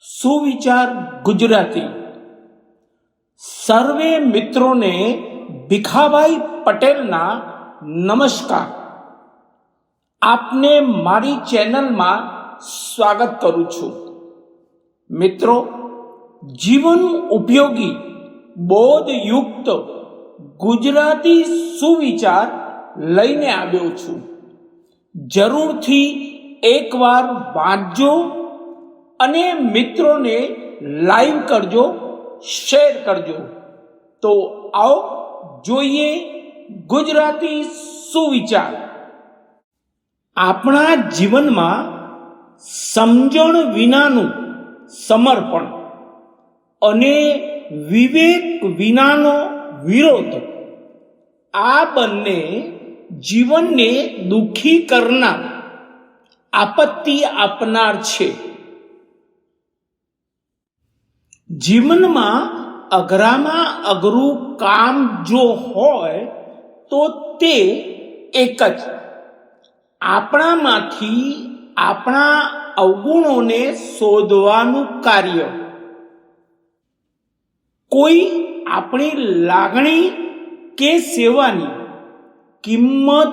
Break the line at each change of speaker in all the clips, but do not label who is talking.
સુવિચાર ગુજરાતી. સર્વે મિત્રોને ભીખાભાઈ પટેલના નમસ્કાર. આપને મારી ચેનલમાં સ્વાગત કરું છું. મિત્રો, જીવન ઉપયોગી, બોધયુક્ત ગુજરાતી સુવિચાર લઈને આવ્યો છું. જરૂરથી એકવાર વાંચજો. અને મિત્રોને લાઈવ કરજો, શેર કરજો. તો આવો, જોઈએ ગુજરાતી સુવિચાર. આપણા જીવનમાં સમજણ વિનાનું સમર્પણ અને વિવેક વિનાનો વિરોધ, આ બંને જીવનને દુઃખી કરનાર, આપત્તિ આપનાર છે. જીવનમાં અઘરામાં અઘરું કામ જો હોય, તો તે એક જ. આપણામાંથી આપણા અવગુણોને શોધવાનું કાર્ય. કોઈ આપણી લાગણી કે સેવાની કિંમત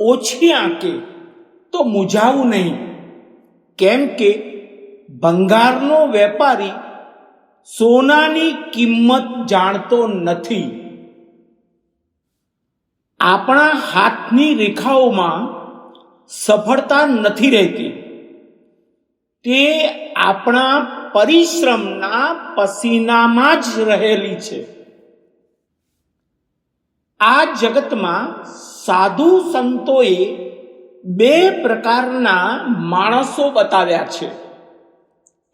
ઓછી આંકે તો મૂંઝાવું નહીં. કેમ કે ભંગારનો વેપારી સોનાની કિંમત જાણતો નથી. આપણા હાથની રેખાઓમાં સફળતા નથી રહેતી. તે આપણા પરિશ્રમના પસીનામાં જ રહેલી છે. આ જગતમાં સાધુ સંતોએ બે પ્રકારના માણસો બતાવ્યા છે.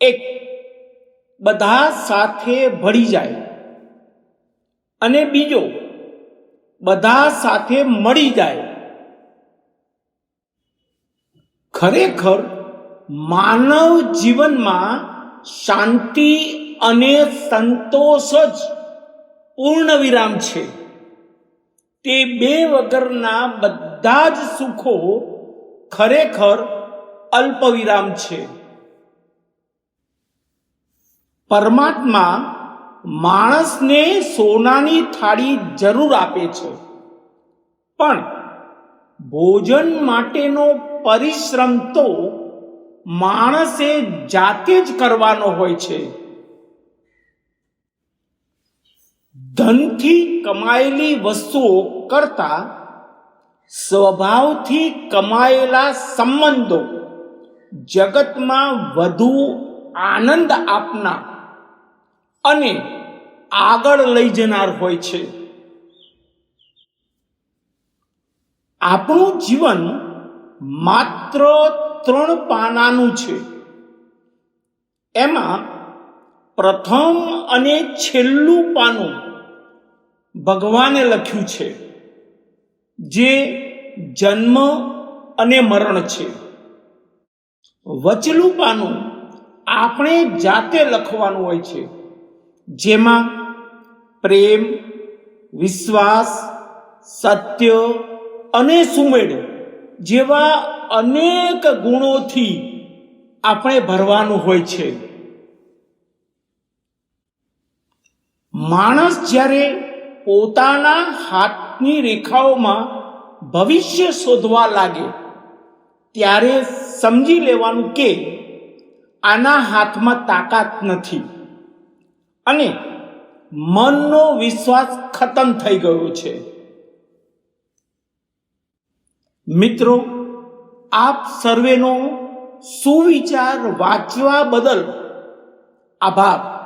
એક બધા સાથે ભળી જાય. અને બીજો, બધા સાથે મળી જાય. ખરેખર માનવ જીવનમાં શાંતિ અને સંતોષ જ પૂર્ણ વિરામ છે. તે બે વગરના બધા જ સુખો ખરેખર અલ્પ વિરામ છે. પરમાત્મા માણસને સોનાની થાળી જરૂર આપે છે. પણ ભોજન માટેનો પરિશ્રમ તો માણસે જાતે જ કરવાનો હોય છે. ધનથી કમાયેલી વસ્તુઓ કરતા સ્વભાવથી કમાયેલા સંબંધો જગતમાં વધુ આનંદ આપનાર અને આગળ લઈ જનાર હોય છે. આપણું જીવન માત્ર ત્રણ પાનાનું છે. એમાં પ્રથમ અને છેલ્લું પાનું ભગવાને લખ્યું છે, જે જન્મ અને મરણ છે. વચલું પાનું આપણે જાતે લખવાનું હોય છે. જેમાં પ્રેમ, વિશ્વાસ, સત્ય અને સુમેળ જેવા અનેક ગુણોથી આપણે ભરવાનું હોય છે. માણસ જ્યારે પોતાના હાથની રેખાઓમાં ભવિષ્ય શોધવા લાગે, ત્યારે સમજી લેવાનું કે આના હાથમાં તાકાત નથી. અને મનનો વિશ્વાસ ખતમ થઈ ગયો છે. મિત્રો આપ સર્વેનો સુવિચાર વાંચવા બદલ આભાર.